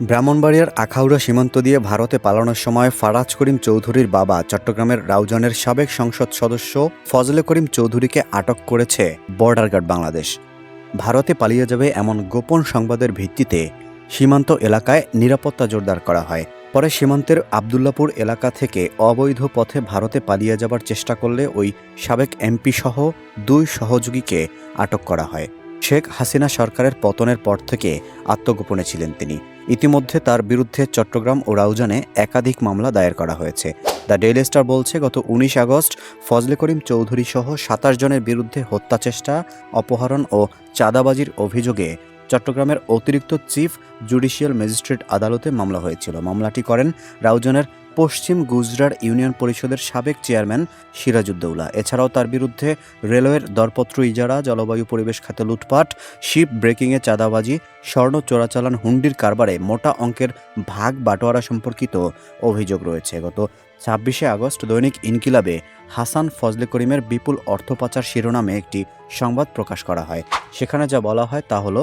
ব্রাহ্মণবাড়িয়ার আখাউড়া সীমান্ত দিয়ে ভারতে পালানোর সময় ফারাজ করিম চৌধুরীর বাবা চট্টগ্রামের রাউজানের সাবেক সংসদ সদস্য ফজলে করিম চৌধুরীকে আটক করেছে বর্ডার গার্ড বাংলাদেশ। ভারতে পালিয়ে যাবে এমন গোপন সংবাদের ভিত্তিতে সীমান্ত এলাকায় নিরাপত্তা জোরদার করা হয়। পরে সীমান্তের আবদুল্লাপুর এলাকা থেকে অবৈধ পথে ভারতে পালিয়ে যাবার চেষ্টা করলে ওই সাবেক এমপি সহ দুই সহযোগীকে আটক করা হয়। শেখ হাসিনা সরকারের পতনের পর থেকে আত্মগোপনে ছিলেন তিনি। ইতিমধ্যে তার বিরুদ্ধে চট্টগ্রাম ও রাউজানে একাধিক মামলা দায়ের করা হয়েছে। দ্য ডেইলি স্টার বলছে, গত উনিশ আগস্ট ফজলে করিম চৌধুরী সহ সাতাশ জনের বিরুদ্ধে হত্যা চেষ্টা, অপহরণ ও চাঁদাবাজির অভিযোগে চট্টগ্রামের অতিরিক্ত চিফ জুডিশিয়াল ম্যাজিস্ট্রেট আদালতে মামলা হয়েছিল। মামলাটি করেন রাউজানের পশ্চিম গুজরাট ইউনিয়ন পরিষদের সাবেক চেয়ারম্যান সিরাজউদ্দৌলা। এছাড়াও তার বিরুদ্ধে রেলওয়ের দরপত্র ইজারা, জলবায়ু পরিবেশ খাতে লুটপাট, শিপ ব্রেকিংয়ে চাঁদাবাজি, স্বর্ণ চোরাচালান, হুন্ডির কারবারে মোটা অঙ্কের ভাগ বাটোয়ারা সম্পর্কিত অভিযোগ রয়েছে। গত ছাব্বিশে আগস্ট দৈনিক ইনকিলাবে হাসান ফজলে করিমের বিপুল অর্থ পাচার শিরোনামে একটি সংবাদ প্রকাশ করা হয়। সেখানে যা বলা হয় তা হলো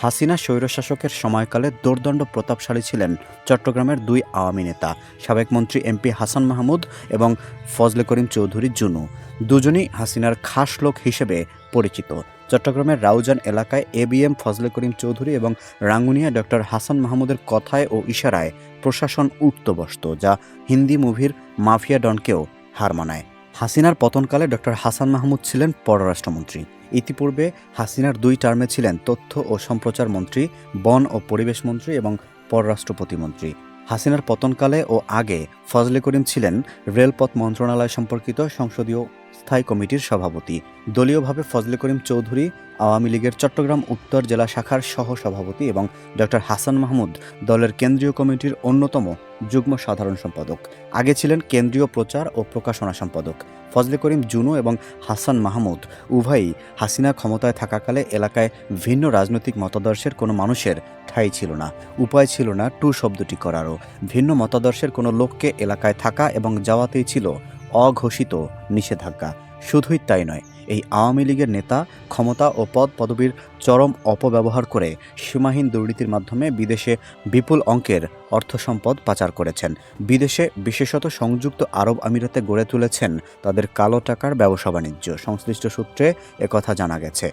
হাসিনা স্বৈরশাসকের সময়কালে দোর্দণ্ড প্রতাপশালী ছিলেন চট্টগ্রামের দুই আওয়ামী নেতা, সাবেক মন্ত্রী এমপি হাসান মাহমুদ এবং ফজলে করিম চৌধুরী জুনু। দুজনই হাসিনার খাস লোক হিসেবে পরিচিত। চট্টগ্রামের রাউজান এলাকায় A B M, Fazle Karim Chowdhury এবং রাঙ্গুনিয়া ডক্টর হাসান মাহমুদের কথায় ও ইশারায় প্রশাসন উঠত বসত যা হিন্দি মুভির মাফিয়া ডনকেও হার মানায়। হাসিনার পতনকালে ডক্টর হাসান মাহমুদ ছিলেন পররাষ্ট্রমন্ত্রী। ইতিপূর্বে হাসিনার দুই টার্মে ছিলেন তথ্য ও সম্প্রচার মন্ত্রী, বন ও পরিবেশ মন্ত্রী এবং পররাষ্ট্র প্রতিমন্ত্রী হাসিনার পতনকালে ও আগে ফজলে করিম ছিলেন রেলপথ মন্ত্রণালয় সম্পর্কিত সংসদীয় স্থায়ী কমিটির সভাপতি। দলীয়ভাবে ফজলে করিম চৌধুরী, আওয়ামী লীগের চট্টগ্রাম উত্তর জেলা শাখার সহ সভাপতি এবং ডক্টর হাসান মাহমুদ দলের কেন্দ্রীয় কমিটির অন্যতম যুগ্ম সাধারণ সম্পাদক। আগে ছিলেন কেন্দ্রীয় প্রচার ও প্রকাশনা সম্পাদক। ফজলে করিম জুনু এবং হাসান মাহমুদ উভয়ই হাসিনা ক্ষমতায় থাকাকালে এলাকায় ভিন্ন রাজনৈতিক মতাদর্শের কোনো মানুষের ঠাঁই ছিল না। উপায় ছিল না টু শব্দটি করারও। ভিন্ন মতাদর্শের কোনো লোককে এলাকায় থাকা এবং যাওয়াতেই ছিল অঘোষিত নিষেধাজ্ঞা। শুধুই তাই নয়, এই আওয়ামী লীগের নেতা, ক্ষমতা ও পদ পদবীর চরম অপব্যবহার করে সীমাহীন দুর্নীতির মাধ্যমে বিদেশে বিপুল অঙ্কের অর্থ সম্পদ পাচার করেছেন। বিদেশে বিশেষত সংযুক্ত আরব আমিরাতে গড়ে তুলেছেন তাদের কালো টাকার ব্যবসা বাণিজ্য, সংশ্লিষ্ট সূত্রে একথা জানা গেছে।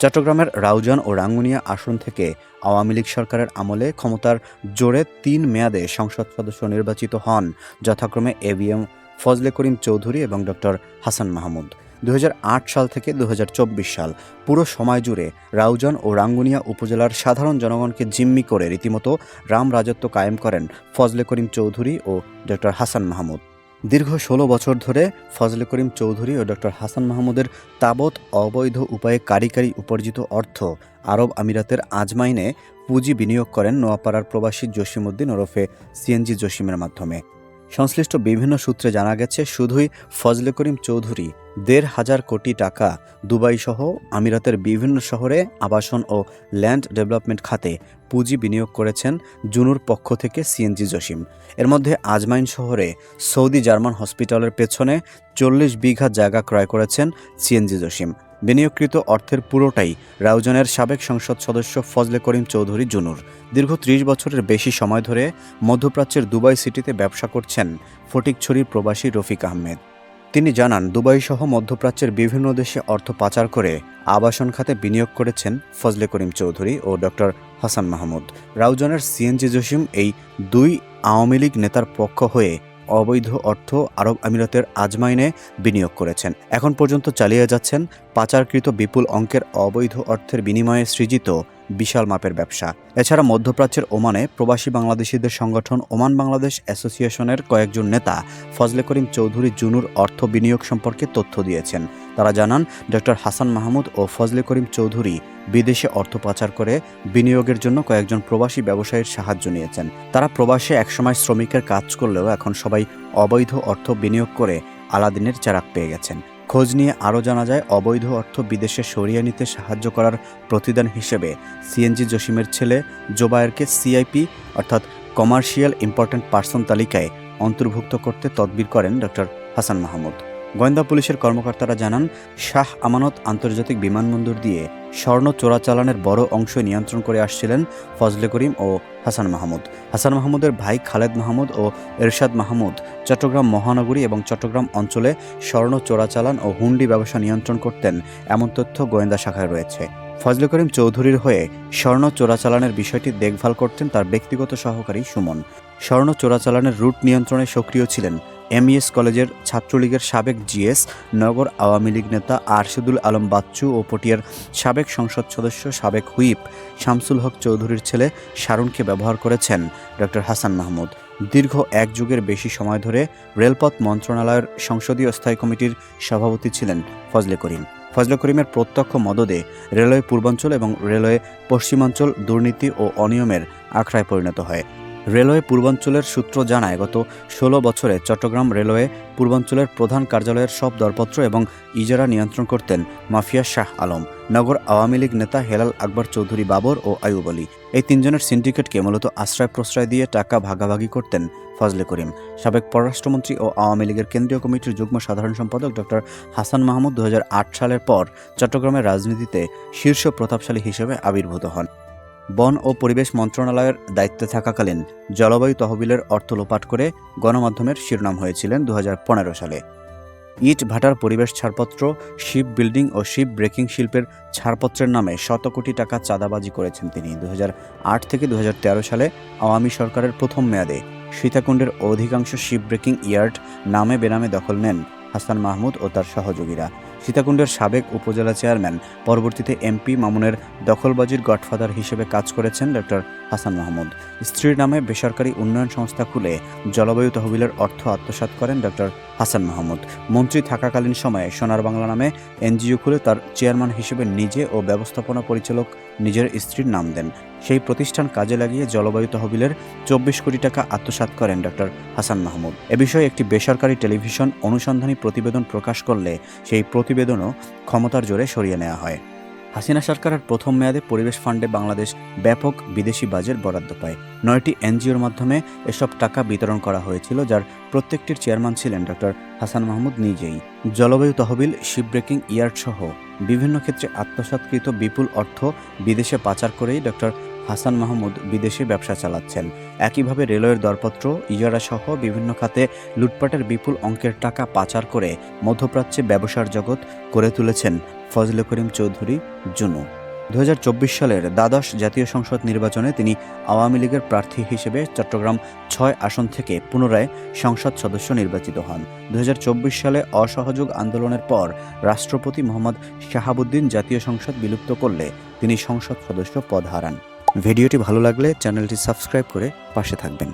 চট্টগ্রামের রাউজান ও রাঙ্গুনিয়া আসন থেকে আওয়ামী লীগ সরকারের আমলে ক্ষমতার জোরে তিন মেয়াদে সংসদ সদস্য নির্বাচিত হন। যথাক্রমে এভিএম ফজলে করিম চৌধুরী এবং ডক্টর হাসান মাহমুদ। দু হাজার আট সাল থেকে দু হাজার চব্বিশ সাল পুরো সময় জুড়ে রাউজান ও রাঙ্গুনিয়া উপজেলার সাধারণ জনগণকে জিম্মি করে রীতিমতো রাম রাজত্ব কায়েম করেন ফজলে করিম চৌধুরী ও ডক্টর হাসান মাহমুদ। দীর্ঘ ষোলো বছর ধরে ফজলে করিম চৌধুরী ও ডক্টর হাসান মাহমুদের তাবৎ অবৈধ উপায়ে কারিকারি উপার্জিত অর্থ আরব আমিরাতের আজমাইনে পুঁজি বিনিয়োগ করেন নোয়াপাড়ার প্রবাসী জসিমউদ্দিন ওরফে সিএনজি জসিমের মাধ্যমে। সংশ্লিষ্ট বিভিন্ন সূত্রে জানা গেছে, শুধুই ফজলে করিম চৌধুরী দেড় হাজার কোটি টাকা দুবাই সহ আমিরাতের বিভিন্ন শহরে আবাসন ও ল্যান্ড ডেভেলপমেন্ট খাতে পুঁজি বিনিয়োগ করেছেন জুনুর পক্ষ থেকে সিএনজি জসিম। এর মধ্যে আজমাইন শহরে সৌদি জার্মান হসপিটালের পেছনে চল্লিশ বিঘা জায়গা ক্রয় করেছেন সিএনজি জসিম। বিনিয়োগকৃত অর্থের পুরোটাই রাউজানের সাবেক সংসদ সদস্য ফজলে করিম চৌধুরী জুনুর। দীর্ঘ ত্রিশ বছরের বেশি সময় ধরে মধ্যপ্রাচ্যের দুবাই সিটিতে ব্যবসা করছেন ফটিকছড়ির প্রবাসী রফিক আহমেদ। তিনি জানান দুবাই সহ মধ্যপ্রাচ্যের বিভিন্ন দেশে অর্থ পাচার করে আবাসন খাতে বিনিয়োগ করেছেন ফজলে করিম চৌধুরী ও ডক্টর হাসান মাহমুদ। রাউজানের সিএনজি জসিম এই দুই আওয়ামী লীগ নেতার পক্ষ হয়ে অবৈধ অর্থ আরব আমিরাতের আজমাইনে বিনিয়োগ করেছেন। এখন পর্যন্ত চালিয়ে যাচ্ছেন পাচারকৃত বিপুল অঙ্কের অবৈধ অর্থের বিনিময়ে সৃজিত বিশাল মাপের ব্যবসা। এছাড়া মধ্যপ্রাচ্যের ওমানে প্রবাসী বাংলাদেশিদের সংগঠন ওমান বাংলাদেশ অ্যাসোসিয়েশনের কয়েকজন নেতা ফজলে করিম চৌধুরী জুনুর অর্থ বিনিয়োগ সম্পর্কে তথ্য দিয়েছেন। তারা জানান, ডক্টর হাসান মাহমুদ ও ফজলে করিম চৌধুরী বিদেশে অর্থ পাচার করে বিনিয়োগের জন্য কয়েকজন প্রবাসী ব্যবসায়ীর সাহায্য নিয়েছেন। তারা প্রবাসে একসময় শ্রমিকের কাজ করলেও এখন সবাই অবৈধ অর্থ বিনিয়োগ করে আলাদিনের চারাক পেয়ে গেছেন। খোঁজ নিয়ে আরও জানা যায়, অবৈধ অর্থ বিদেশে সরিয়ে নিতে সাহায্য করার প্রতিদান হিসেবে সিএনজি জসিমের ছেলে জোবায়েরকে সিআইপি অর্থাৎ কমার্শিয়াল ইম্পর্ট্যান্ট পার্সন তালিকায় অন্তর্ভুক্ত করতে তদবির করেন ডক্টর হাসান মাহমুদ। গোয়েন্দা পুলিশের কর্মকর্তারা জানান, শাহ আমানত আন্তর্জাতিক বিমানবন্দর দিয়ে স্বর্ণ চোরাচালানের বড় অংশ নিয়ন্ত্রণ করে আসছিলেন ফজলে করিম ও হাসান মাহমুদ। হাসান মাহমুদের ভাই খালেদ মাহমুদ ও এরশাদ মাহমুদ চট্টগ্রাম মহানগরী এবং চট্টগ্রাম অঞ্চলে স্বর্ণ চোরাচালান ও হুন্ডি ব্যবসা নিয়ন্ত্রণ করতেন এমন তথ্য গোয়েন্দা শাখায় রয়েছে। ফজলে করিম চৌধুরীর হয়ে স্বর্ণ চোরাচালানের বিষয়টি দেখভাল করতেন তার ব্যক্তিগত সহকারী সুমন। স্বর্ণ চোরাচালানের রুট নিয়ন্ত্রণে সক্রিয় ছিলেন এমইএস কলেজের ছাত্রলীগের সাবেক জিএস নগর আওয়ামী লীগ নেতা আরশেদুল আলম বাচ্চু ও পটিয়ার সাবেক সংসদ সদস্য সাবেক হুইপ শামসুল হক চৌধুরীর ছেলে শারুনকে ব্যবহার করেছেন ডক্টর হাসান মাহমুদ। দীর্ঘ এক যুগের বেশি সময় ধরে রেলপথ মন্ত্রণালয়ের সংসদীয় স্থায়ী কমিটির সভাপতি ছিলেন ফজলে করিম। ফজলে করিমের প্রত্যক্ষ মদদে রেলওয়ে পূর্বাঞ্চল এবং রেলওয়ে পশ্চিমাঞ্চল দুর্নীতি ও অনিয়মের আখড়ায় পরিণত হয়। রেলওয়ে পূর্বাঞ্চলের সূত্র জানায়, গত ষোলো বছরে চট্টগ্রাম রেলওয়ে পূর্বাঞ্চলের প্রধান কার্যালয়ের সব দরপত্র এবং ইজারা নিয়ন্ত্রণ করতেন মাফিয়া শাহ আলম, নগর আওয়ামী লীগ নেতা হেলাল আকবর চৌধুরী বাবর ও আয়ুব আলী। এই তিনজনের সিন্ডিকেটকে মূলত আশ্রয় প্রশ্রয় দিয়ে টাকা ভাগাভাগি করতেন ফজলে করিম। সাবেক পররাষ্ট্রমন্ত্রী ও আওয়ামী লীগের কেন্দ্রীয় কমিটির যুগ্ম সাধারণ সম্পাদক ডক্টর হাসান মাহমুদ দু হাজার আট সালের পর চট্টগ্রামের রাজনীতিতে শীর্ষ প্রতাপশালী হিসেবে আবির্ভূত হন। বন ও পরিবেশ মন্ত্রণালয়ের দায়িত্বে থাকাকালীন জলবায়ু তহবিলের অর্থ লোপাট করে গণমাধ্যমের শিরোনাম হয়েছিলেন দু হাজার পনেরো সালে। ইট ভাটার পরিবেশ ছাড়পত্র, শিপ বিল্ডিং ও শিপ ব্রেকিং শিল্পের ছাড়পত্রের নামে শত কোটি টাকা চাঁদাবাজি করেছেন তিনি। দু হাজার আট থেকে দুহাজার তেরো সালে আওয়ামী সরকারের প্রথম মেয়াদে সীতাকুণ্ডের অধিকাংশ শিপ ব্রেকিং ইয়ার্ড নামে বেনামে দখল নেন হাসান মাহমুদ ও তার সহযোগীরা। সীতাকুণ্ডের সাবেক উপজেলা চেয়ারম্যান, পরবর্তীতে এমপি মামুনের দখলবাজির গডফাদার হিসেবে কাজ করেছেন ডক্টর হাসান মাহমুদ। স্ত্রীর নামে বেসরকারি উন্নয়ন সংস্থা খুলে জলবায়ু তহবিলের অর্থ আত্মসাত করেন ডক্টর হাসান মাহমুদ। মন্ত্রী থাকাকালীন সময়ে সোনার বাংলা নামে এনজিও খুলে তার চেয়ারম্যান হিসেবে নিজে ও ব্যবস্থাপনা পরিচালক নিজের স্ত্রীর নাম দেন। সেই প্রতিষ্ঠান কাজে লাগিয়ে জলবায়ু তহবিলের চব্বিশ কোটি টাকা আত্মসাত করেন ডক্টর হাসান মাহমুদ। এ বিষয়ে একটি বেসরকারি টেলিভিশন অনুসন্ধানী প্রতিবেদন প্রকাশ করলে সেই প্রতিবেদনও ক্ষমতার জোরে সরিয়ে নেওয়া হয়। হাসিনা সরকারের প্রথম মেয়াদে পরিবেশ ফান্ডে বাংলাদেশ ব্যাপক বিদেশি বাজেট বরাদ্দ পায়। নয়টি এনজিওর মাধ্যমে এসব টাকা বিতরণ করা হয়েছিল, যার প্রত্যেকটির চেয়ারম্যান ছিলেন ডক্টর হাসান মাহমুদ নিজেই। জলবায়ু তহবিল, শিপ ব্রেকিং, ইয়ার্ড সহ বিভিন্ন ক্ষেত্রে আত্মসাৎকৃত বিপুল অর্থ বিদেশে পাচার করেই ডক্টর হাসান মাহমুদ বিদেশে ব্যবসা চালাচ্ছেন। একইভাবে রেলওয়ের দরপত্র, ইজারা সহ বিভিন্ন খাতে লুটপাটের বিপুল অঙ্কের টাকা পাচার করে মধ্যপ্রাচ্যে ব্যবসার জগৎ করে তুলেছেন ফজলে করিম চৌধুরী, জুনু। দু হাজার চব্বিশ সালের দ্বাদশ জাতীয় সংসদ নির্বাচনে তিনি আওয়ামী লীগের প্রার্থী হিসেবে চট্টগ্রাম ছয় আসন থেকে পুনরায় সংসদ সদস্য নির্বাচিত হন। দু হাজার চব্বিশ সালে অসহযোগ আন্দোলনের পর রাষ্ট্রপতি মোহাম্মদ শাহাবুদ্দিন জাতীয় সংসদ বিলুপ্ত করলে তিনি সংসদ সদস্য পদ হারান। ভিডিওটি ভালো লাগলে চ্যানেলটি সাবস্ক্রাইব করে পাশে থাকবেন।